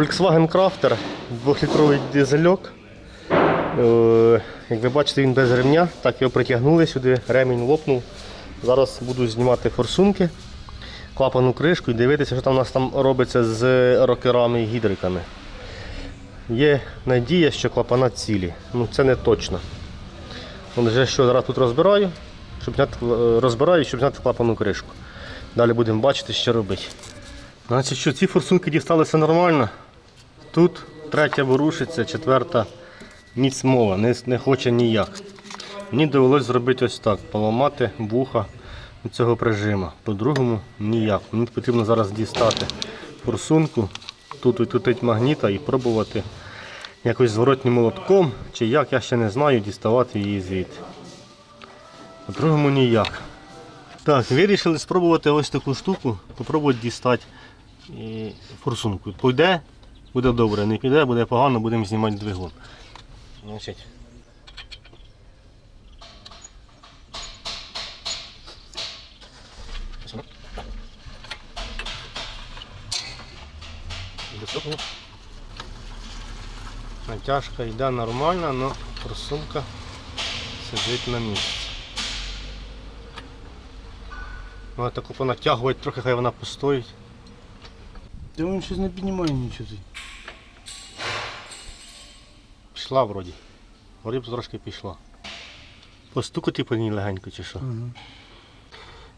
Volkswagen Crafter, 2-літровий дизельок. Е, Як ви бачите, він без ремня. Так, його притягнули сюди, ремінь лопнув. Зараз буду знімати форсунки, клапану кришку і дивитися, що там у нас там робиться з рокерами і гідриками. Є надія, що клапана цілі. Ну це не точно. Вже що зараз тут розбираю, щоб зняти, е, розбираю, щоб зняти клапану кришку. Далі будемо бачити, що робити. Значить, що ці форсунки дісталися нормально. Тут третя ворушиться, четверта ніц мова, не, не хоче ніяк. Мені довелося зробити ось так, поламати вуха цього прижима. По-другому ніяк. Мені потрібно зараз дістати форсунку, тут відкрутити магніта і пробувати якось зворотнім молотком, чи як, я ще не знаю, діставати її звідти. По-другому ніяк. Так, вирішили спробувати ось таку штуку, попробувати дістати форсунку. Пойде, буде добре, не піде, буде погано, будемо знімати двигун. Значить. Натяжка йде нормально, але форсунка сидить на місці. Вона таку понатягувати трохи, хай вона постоїть. Та він щось не піднімає нічого. Пішла вроді. Вроді б трошки пішла. Постукати по ній легенько чи що. Ага.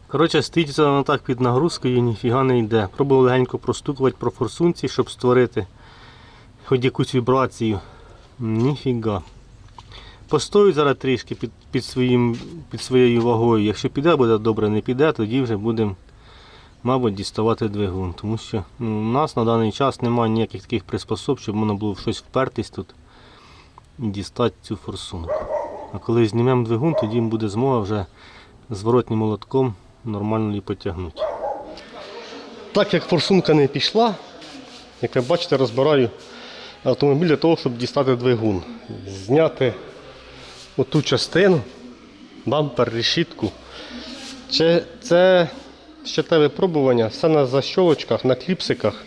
Коротше, стоїть вона так під нагрузкою і ніфіга не йде. Пробував легенько простукувати про форсунці, щоб створити хоч якусь вібрацію. Ніфіга. Постою зараз трішки під, під, своїм, під своєю вагою. Якщо піде, буде добре, не піде, тоді вже будемо, мабуть, діставати двигун. Тому що ну, у нас на даний час немає ніяких таких приспособ, щоб можна було в щось впертись тут дістати цю форсунку. А коли знімемо двигун, тоді буде змога вже зворотнім молотком нормально її потягнути. Так як форсунка не пішла, як ви бачите, розбираю автомобіль для того, щоб дістати двигун. Зняти оту частину, бампер, решітку. Це ще те випробування, все на защолочках, на кліпсиках.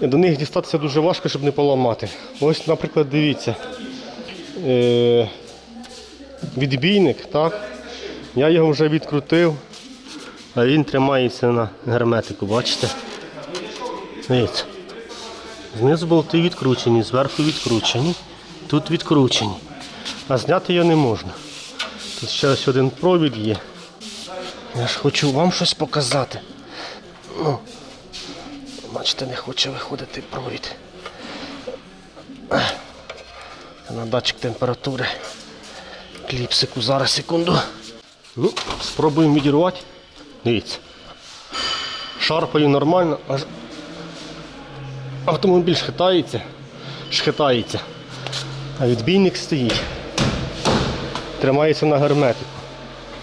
До них дістатися дуже важко, щоб не поламати. Ось, наприклад, дивіться. Е- відбійник, так? Я його вже відкрутив, а він тримається на герметику, бачите? Дивіться. Знизу болти відкручені, зверху відкручені, тут відкручені. А зняти його не можна. Тут ще ось один провід є. Я ж хочу вам щось показати. Ну, бачите, не хоче виходити провід. На датчик температури кліпсику. Зараз секунду. Ну, спробуємо відірвати. Дивіться. Шарпаю нормально, аж автомобіль шхитається, шхитається. А відбійник стоїть. Тримається на герметику.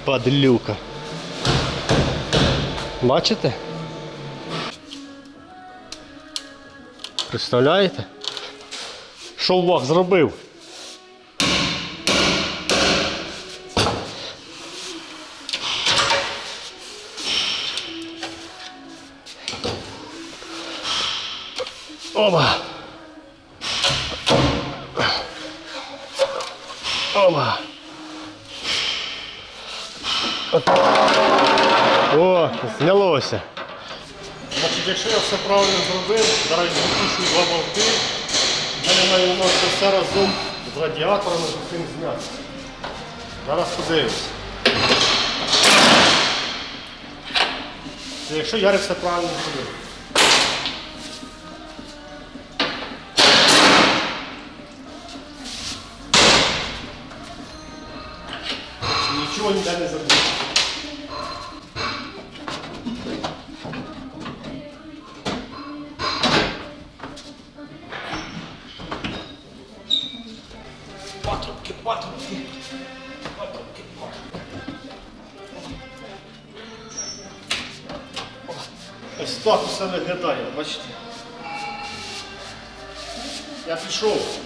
Падлюка. Бачите? Представляєте? Що Вах зробив? Оба. Оба. О, знялося. Якщо я все правильно зробив, зараз запущу два болти, має воно це все разом з радіаторами з усім зняти. Зараз подивимось. Якщо Ярик все правильно зробив. Нічого ніде не забув. Патрубки, патрубки. Ось так усе виглядає, бачите. Я пішов.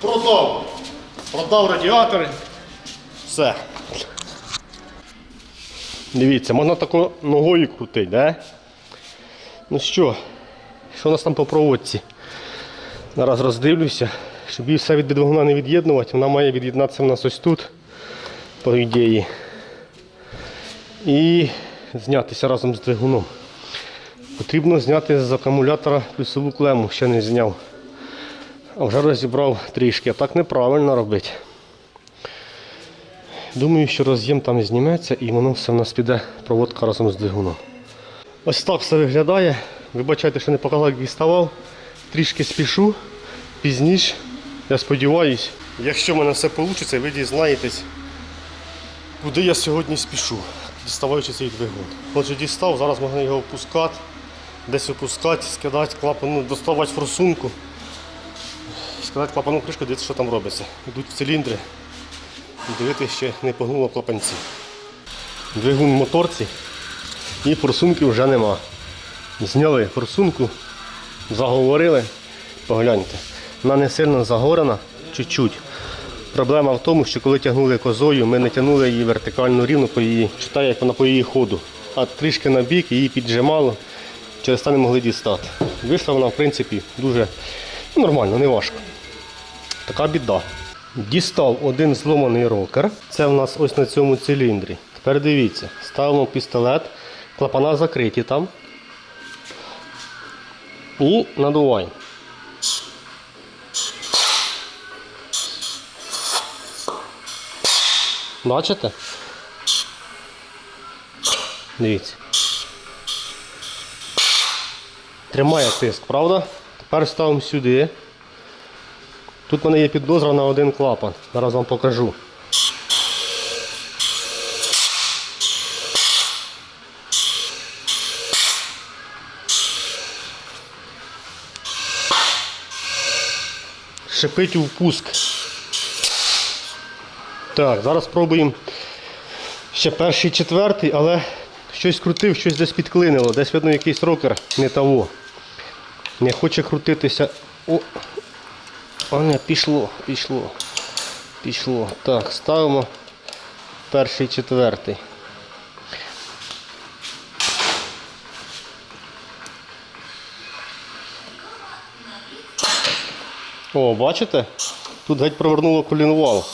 Продав. Продав радіатори. Все. Дивіться, можна тако ногою крутити, да? Ну що, що у нас там по проводці? Зараз роздивлюся, щоб її все від двигуна не від'єднувати, вона має від'єднатися в нас ось тут, по ідеї. І знятися разом з двигуном. Потрібно зняти з акумулятора плюсову клему, ще не зняв. А вже розібрав трішки, а так неправильно робити. Думаю, що роз'єм там зніметься і воно все в нас піде проводка разом з двигуном. Ось так все виглядає. Вибачайте, що не показав, як діставав. Трішки спішу. Пізніше, я сподіваюсь, якщо в мене все вийде, ви дізнаєтесь, куди я сьогодні спішу, діставаючи цей двигун. Отже, дістав, зараз можна його опускати, десь опускати, скидати клапан, ну, доставати форсунку, скидати клапану кришку, дивитися, що там робиться. Йдуть в циліндри дивитися, ще не погнуло клапанці. Двигун в моторці і форсунки вже нема. Зняли форсунку, заговорили, погляньте. Вона не сильно загорена, чуть-чуть. Проблема в тому, що коли тягнули козою, ми не тягнули її вертикально рівно по її, читаю, як вона по її ходу, а трішки на бік її піджимало, через це не могли дістати. Вийшла вона, в принципі, дуже ну, нормально, не важко. Така біда. Дістав один зломаний рокер. Це в нас ось на цьому циліндрі. Тепер дивіться, ставимо пістолет, клапана закриті там. І надуваємо. Бачите? Дивіться. Тримає тиск, правда? Тепер ставимо сюди. Тут в мене є підозра на один клапан. Зараз вам покажу. Шипить у впуск. Так, зараз спробуємо ще перший, четвертий, але щось крутив, щось десь підклинило. Десь видно якийсь рокер не того. Не хоче крутитися. О, о, не, пішло, пішло. Пішло. Так, ставимо перший, четвертий. О, бачите? Тут геть провернуло колінвал.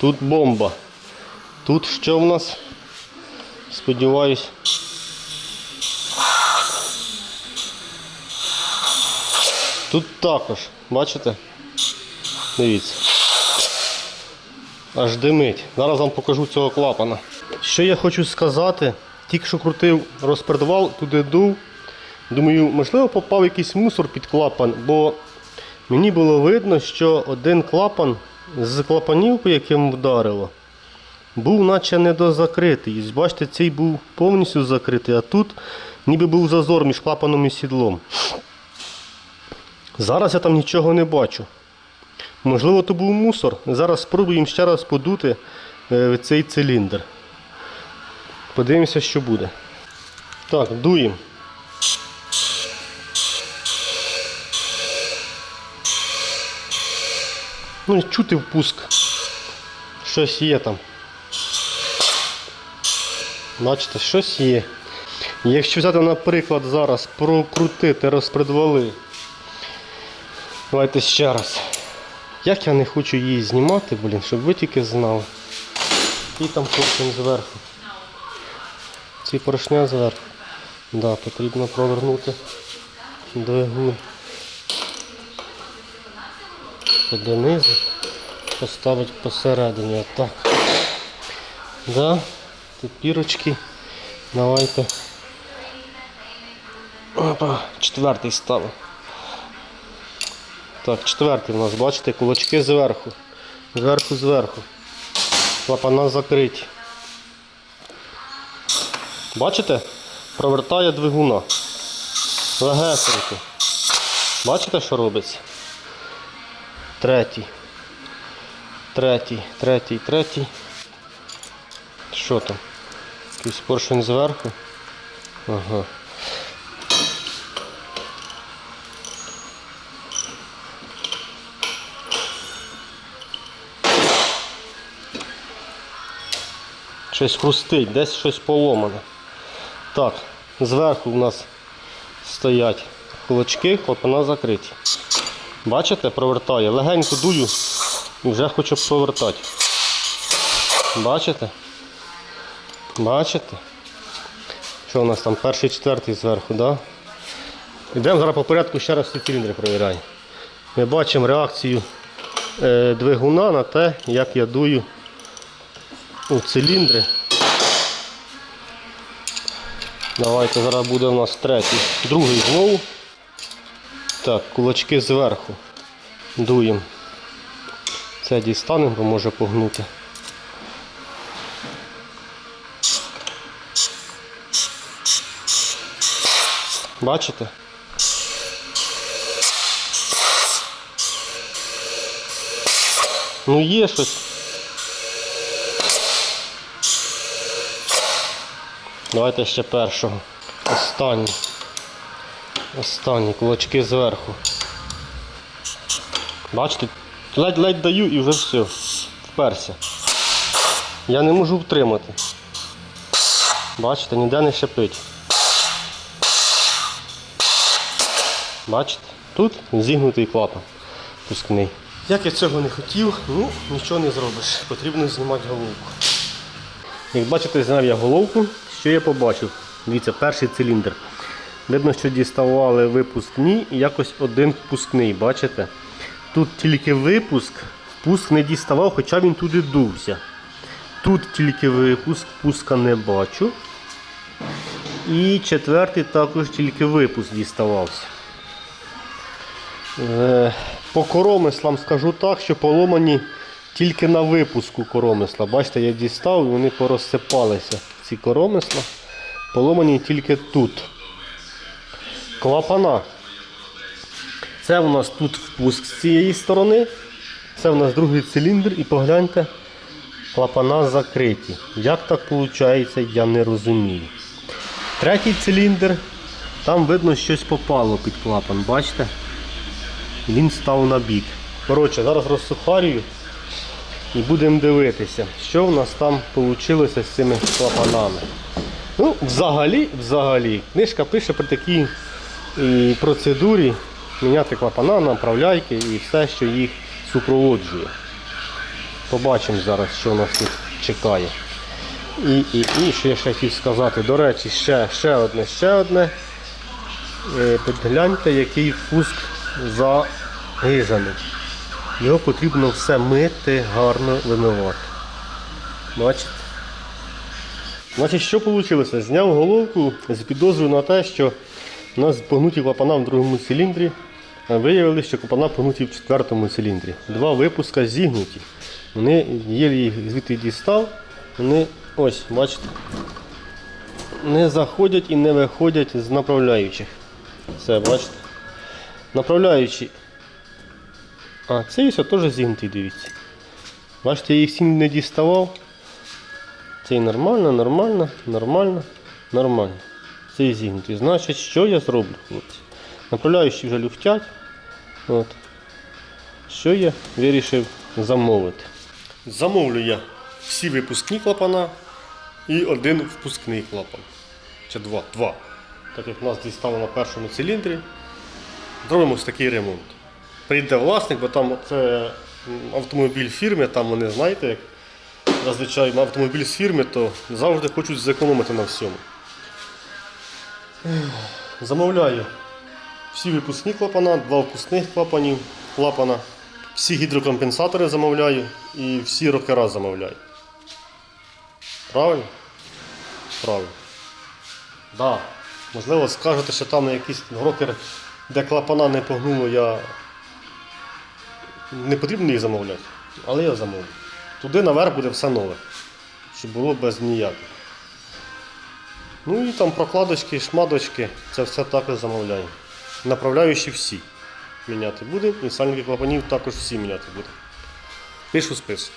Тут бомба. Тут що в нас? Сподіваюсь. Тут також, бачите? Дивіться. Аж димить. Зараз вам покажу цього клапана. Що я хочу сказати, тільки що крутив розпердував, туди дув. Думаю, можливо, попав якийсь мусор під клапан, бо мені було видно, що один клапан з клапанів, по яким вдарило, був наче недозакритий. Бачите, цей був повністю закритий, а тут ніби був зазор між клапаном і сідлом. Зараз я там нічого не бачу. Можливо, то був мусор. Зараз спробуємо ще раз подути е, цей циліндр. Подивимося, що буде. Так, дуємо. Ну, чути впуск. Щось є там. Бачите, щось є. Якщо взяти, наприклад, зараз прокрутити розпредвали. Давайте ще раз. Як я не хочу її знімати, блін, щоб ви тільки знали. І там поршень зверху. Ці поршня зверху. Да, потрібно провернути двигун. Донизу. Поставити посередині. Отак. Да. Тут пірочки. Давайте. Опа, четвертий ставимо. Так, четвертий у нас, бачите, кулачки зверху. Зверху, зверху. Клапана закриті. Бачите? Провертає двигуна. Легесенько. Бачите, що робиться? Третій. Третій, третій, третій. Що там? Якийсь поршень зверху. Ага. Щось хрустить, десь щось поломане. Так, зверху у нас стоять кулачки, клапана закриті. Бачите, провертає. Легенько дую і вже хочу повертати. Бачите? Бачите? Що у нас там? Перший, четвертий зверху, да? Йдемо зараз по порядку ще раз ці циліндри перевіряємо. Ми бачимо реакцію е, двигуна на те, як я дую у циліндри. Давайте зараз буде у нас третій. Другий знову. Так, кулачки зверху. Дуємо. Це дістанемо, бо може погнути. Бачите? Ну є щось. Давайте ще першого. Останній. Останній, кулачки зверху. Бачите, ледь-ледь даю і вже все. Вперся. Я не можу втримати. Бачите, ніде не щепить. Бачите? Тут зігнутий клапан пускний. Як я цього не хотів, ну нічого не зробиш. Потрібно знімати головку. Як бачите, зняв я головку. Що я побачив? Дивіться, перший циліндр. Видно, що діставали випускні і якось один впускний, бачите? Тут тільки випуск, впуск не діставав, хоча він туди дувся. Тут тільки випуск, впуска не бачу. І четвертий також тільки випуск діставався. Е, По коромислам скажу так, що поломані тільки на випуску коромисла. Бачите, я дістав і вони порозсипалися. Ці коромисла. Поломані тільки тут. Клапана. Це у нас тут впуск з цієї сторони. Це у нас другий циліндр і погляньте, клапана закриті. Як так виходить, я не розумію. Третій циліндр, там видно щось попало під клапан, бачите? Він став на бік. Коротше, зараз розсухарюю і будемо дивитися, що в нас там вийшло з цими клапанами. Ну, взагалі, взагалі, книжка пише про такій і процедурі міняти клапана, направляйки і все, що їх супроводжує. Побачимо зараз, що нас тут чекає. І, і, і що я ще хотів сказати. До речі, ще, ще одне, ще одне. Е, Підгляньте, який впуск загижений. Його потрібно все мити, гарно вимивати. Бачите? Значить, що вийшло? Зняв головку з підозрою на те, що у нас погнуті клапана в другому циліндрі. А виявилося, що клапана погнуті в четвертому циліндрі. Два випуска зігнуті. Вони єлі їх звідти дістав, вони ось, бачите, не заходять і не виходять з направляючих. Все, бачите. Направляючі. А, цей ось теж зігнутий, дивіться. Бачите, я їх всі не діставав. Цей нормально, нормально, нормально, нормально. Цей зігнутий. Значить, що я зроблю, хлопці? Направляючі вже люфтять. От. Що я вирішив замовити? Замовлю я всі випускні клапана і один впускний клапан. Чи два. Два. Так як у нас дістало на першому циліндрі, зробимо ось такий ремонт. Прийде власник, бо там це автомобіль фірми, там вони знаєте, як зазвичай автомобіль з фірми, то завжди хочуть зекономити на всьому. Замовляю всі випускні клапана, два впускних клапанів, клапана, всі гідрокомпенсатори замовляю і всі рокера замовляю. Правильно? Правильно. Да. Можливо, скажете, що там якийсь рокер, де клапана не погнуло, я не потрібно їх замовляти, але я замовлю. Туди наверх буде все нове, щоб було без ніяких. Ну і там прокладочки, шматочки, це все також замовляємо. Направляючі всі міняти будемо, і сальники клапанів також всі міняти будемо. Пишу список.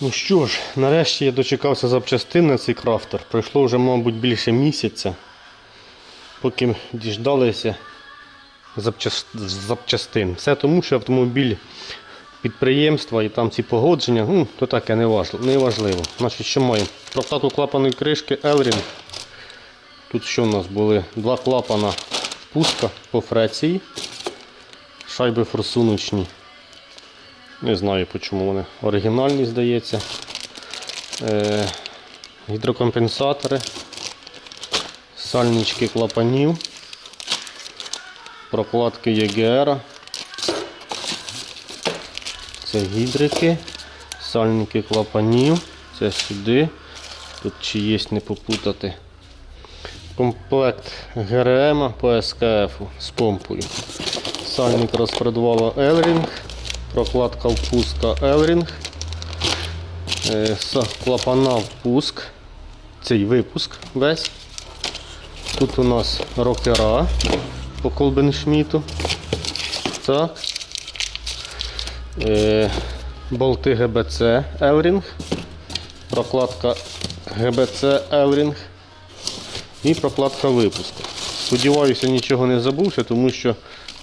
Ну що ж, нарешті я дочекався запчастин на цей крафтер. Пройшло вже, мабуть, більше місяця, поки діждалися запчастин. Все тому, що автомобіль підприємства і там ці погодження, ну, то таке не важливо. Значить, що маємо? Прокату клапаної кришки Elring. Тут що у нас були? Два клапана пуска по фреції. Шайби форсуночні. Не знаю чому вони. Оригінальні, здається. Е, гідрокомпенсатори. Сальнички клапанів. Прокладки ЄГР. Це гідрики. Сальники клапанів. Це сюди. Тут чи є не попутати. Комплект ГРМ по СКФ з помпою. Сальник розпредвала Elring. Прокладка впуска Elring. Е, Клапана впуск. Цей випуск весь. Тут у нас рокера по Колбеншміту. Так. Е, болти ГБЦ Elring. Прокладка ГБЦ Elring і прокладка випуску. Сподіваюся, нічого не забувся, тому що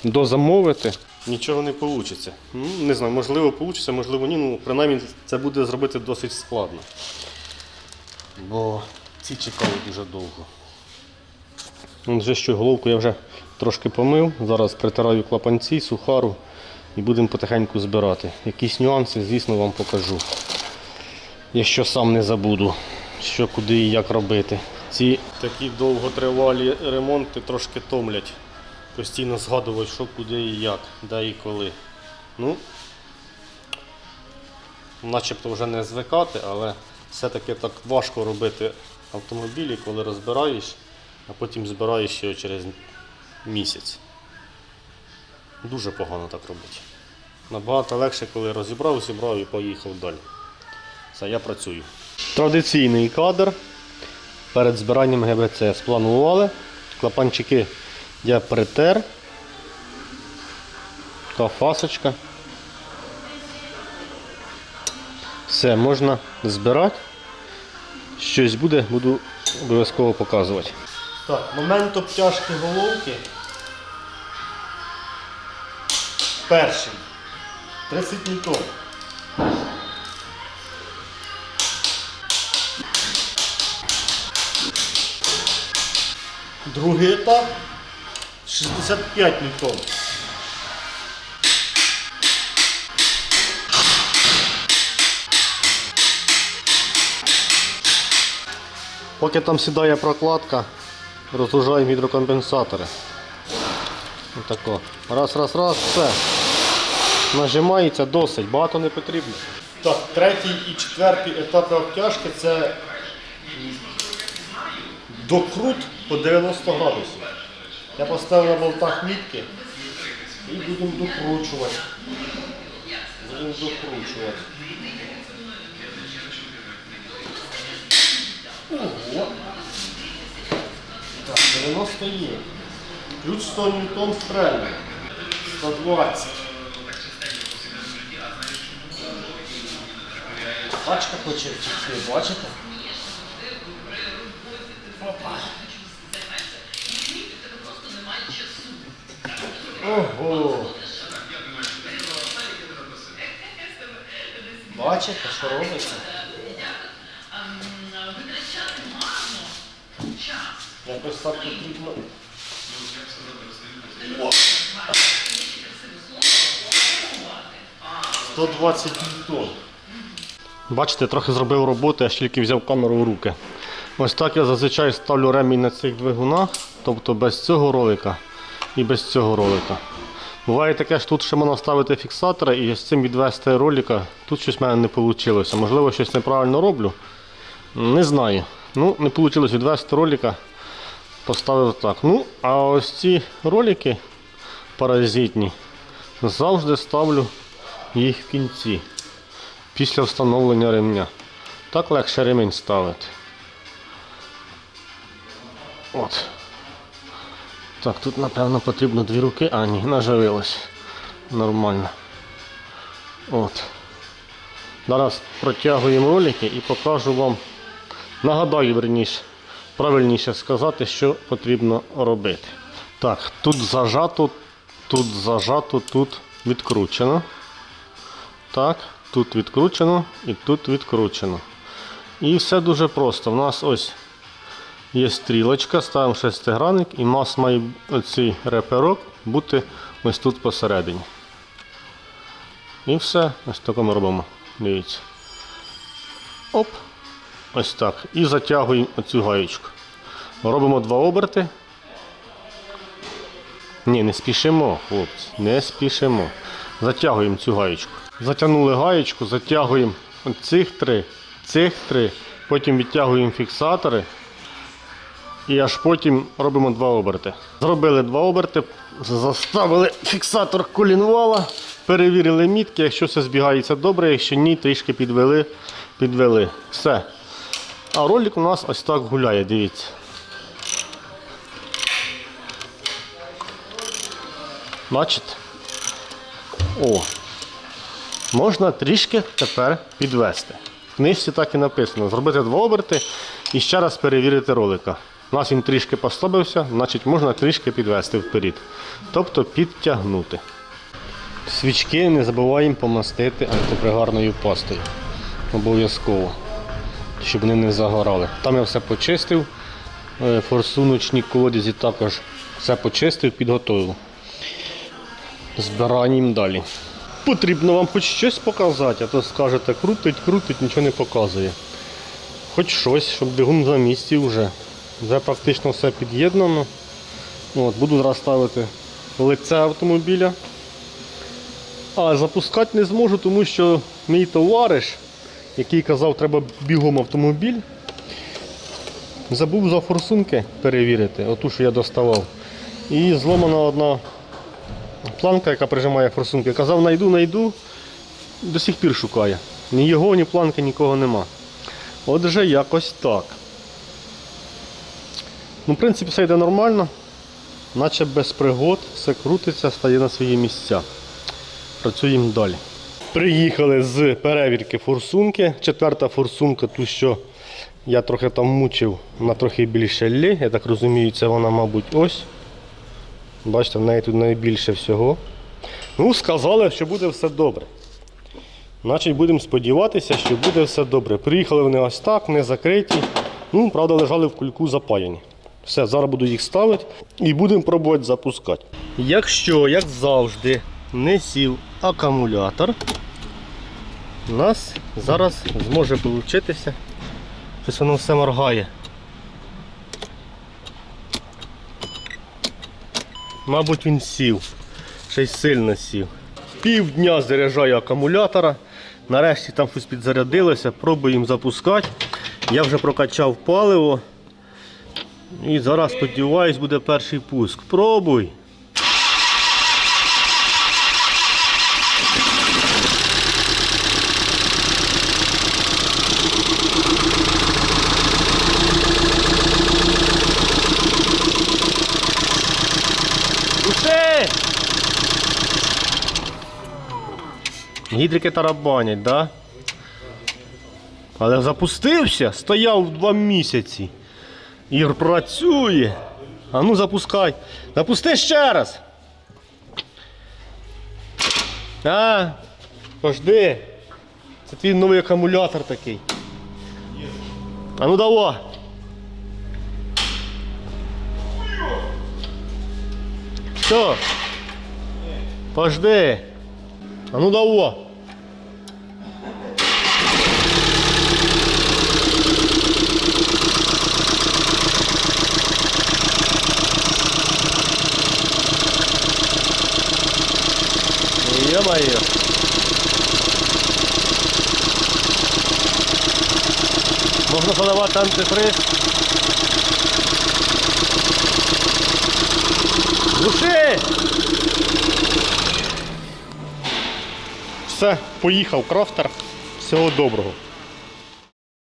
дозамовити нічого не вийде. Не знаю, можливо, вийде, можливо, ні. Ну, принаймні це буде зробити досить складно. Бо ці чекали дуже довго. Вже що головку я вже трошки помив. Зараз притираю клапанці, сухару і будемо потихеньку збирати. Якісь нюанси, звісно, вам покажу. Якщо сам не забуду, що куди і як робити. Ці такі довготривалі ремонти трошки томлять. Постійно згадувати, що куди і як, де і коли. Ну, начебто вже не звикати, але все-таки так важко робити автомобілі, коли розбираєш, а потім збираєш його через місяць. Дуже погано так робити. Набагато легше, коли розібрав, зібрав і поїхав далі. Все, я працюю. Традиційний кадр. Перед збиранням ГБЦ спланували. Клапанчики я притер. Така фасочка. Все, можна збирати. Щось буде, буду обов'язково показувати. Так, момент обтяжки головки. Перший. 30 ньютон. Другий етап 65 ньютон. Поки там сідає прокладка, розгружаємо гідрокомпенсатори. Отако. Раз, раз, раз, все. Нажимається досить, багато не потрібно. Так, третій і четвертий етапи обтяжки це докрут по 90 градусів. Я поставив на болтах мітки і будемо докручувати. Будемо докручувати. Ого. Так, 90 є. Ключ 100 ньютон стрельне. 120. Бачка хоче втікти, бачите? Ого. Бачите, що робиться? Якось так потрібно. О. 120 ньютон. Бачите, трохи зробив роботи, аж тільки взяв камеру в руки. Ось так я зазвичай ставлю ремінь на цих двигунах, тобто без цього ролика і без цього ролика. Буває таке, що тут ще можна ставити фіксатора і з цим відвести ролика. Тут щось в мене не вийшло. Можливо, щось неправильно роблю. Не знаю. Ну, не вийшло відвести ролика. Поставив так. Ну, а ось ці ролики паразитні завжди ставлю їх в кінці після встановлення ремня. Так легше ремінь ставити. От. Так, тут напевно потрібно дві руки. А, ні, наживилось. Нормально. От. Зараз протягуємо ролики і покажу вам. Нагадаю, верніше, правильніше сказати, що потрібно робити. Так, тут зажато, тут зажато, тут відкручено. Так, тут відкручено і тут відкручено. І все дуже просто. У нас ось є стрілочка, ставимо шестигранник і у нас має оцей реперок бути ось тут посередині. І все, ось таке ми робимо. Дивіться. Оп. Ось так. І затягуємо оцю гаєчку. Робимо два оберти. Ні, не спішимо, хлопці, не спішимо. Затягуємо цю гаєчку. Затягнули гаєчку, затягуємо цих три, цих три, потім відтягуємо фіксатори. І аж потім робимо два оберти. Зробили два оберти, заставили фіксатор колінвала, перевірили мітки, якщо все збігається добре, якщо ні, трішки підвели, підвели. Все. А ролик у нас ось так гуляє, дивіться. Бачите? О. Можна трішки тепер підвести. В книжці так і написано. Зробити два оберти і ще раз перевірити ролика. У нас він трішки послабився, значить можна трішки підвести вперед. Тобто підтягнути. Свічки не забуваємо помастити антипригарною пастою. Обов'язково. Щоб вони не загорали. Там я все почистив. Е, Форсуночні колодязі також все почистив, підготовив. Збираємо далі. Потрібно вам хоч щось показати, а то скажете, крутить, крутить, нічого не показує. Хоч щось, щоб двигун на місці вже. Вже практично все під'єднано. От, буду зараз ставити лице автомобіля. А запускати не зможу, тому що мій товариш, який казав, треба бігом автомобіль, забув за форсунки перевірити, оту, що я доставав. І зломана одна планка, яка прижимає форсунки. Казав, найду, найду, до сих пір шукає. Ні його, ні планки, нікого нема. Отже, якось так. Ну, в принципі, все йде нормально, наче без пригод, все крутиться, стає на свої місця. Працюємо далі. Приїхали з перевірки форсунки. Четверта форсунка, ту, що я трохи там мучив, на трохи більше лі. Я так розумію, це вона, мабуть, ось. Бачите, в неї тут найбільше всього. Ну, сказали, що буде все добре. Значить, будемо сподіватися, що буде все добре. Приїхали вони ось так, не закриті. Ну, правда, лежали в кульку запаяні. Все, зараз буду їх ставити і будемо пробувати запускати. Якщо, як завжди, не сів акумулятор, у нас зараз зможе получитися. Щось воно все моргає. Мабуть, він сів. Ще й сильно сів. Півдня заряджаю акумулятора. Нарешті там щось підзарядилося, пробуємо запускати. Я вже прокачав паливо. І зараз, сподіваюсь, буде перший пуск. Пробуй. Усе! Гідрики тарабанять, да? Але запустився, стояв два місяці. І працює. А ну запускай. Запусти ще раз. А, пожди. Це твій новий акумулятор такий. А ну давай. Що? Пожди. А ну давай. Можна подавати антифриз. Глуши! Все, поїхав крафтер. Всього доброго.